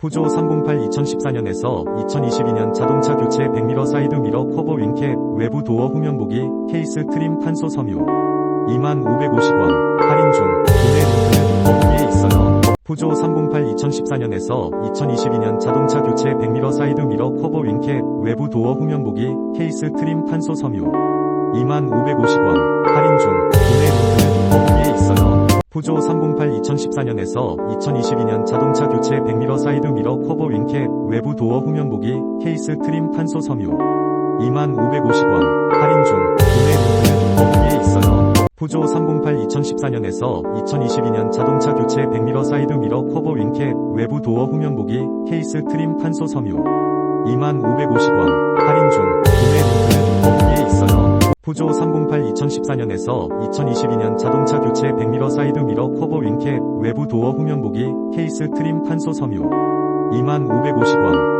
푸조 308 2014년에서 2022년 자동차 교체 100미러 사이드 미러 커버 윙캡 외부 도어 후면 보기 케이스 트림 탄소 섬유. 2550원. 할인 중. 구매 링크는 거기에 있어요. 푸조 308 2014년에서 2022년 자동차 교체 100미러 사이드 미러 커버 윙캡 외부 도어 후면 보기 케이스 트림 탄소 섬유. 2550원. 할인 중 푸조 308 2014년에서 2022년 자동차 교체 100미러 사이드 미러 커버 윙캡 외부 도어 후면 보기 케이스 트림 탄소 섬유 2550원 할인 중 구매 링크는 있어요. 푸조 308 2014년에서 2022년 자동차 교체 100미러 사이드 미러 커버 윙캡 외부 도어 후면 보기 케이스 트림 탄소 섬유 2550원 할인 중 구매 링크는 있어요. 푸조 308 2014년에서 2022년 자동차 교체 100미러 사이드 미러 윙캡 외부 도어 후면 보기 케이스 트림 탄소 섬유. 2550원 할인 중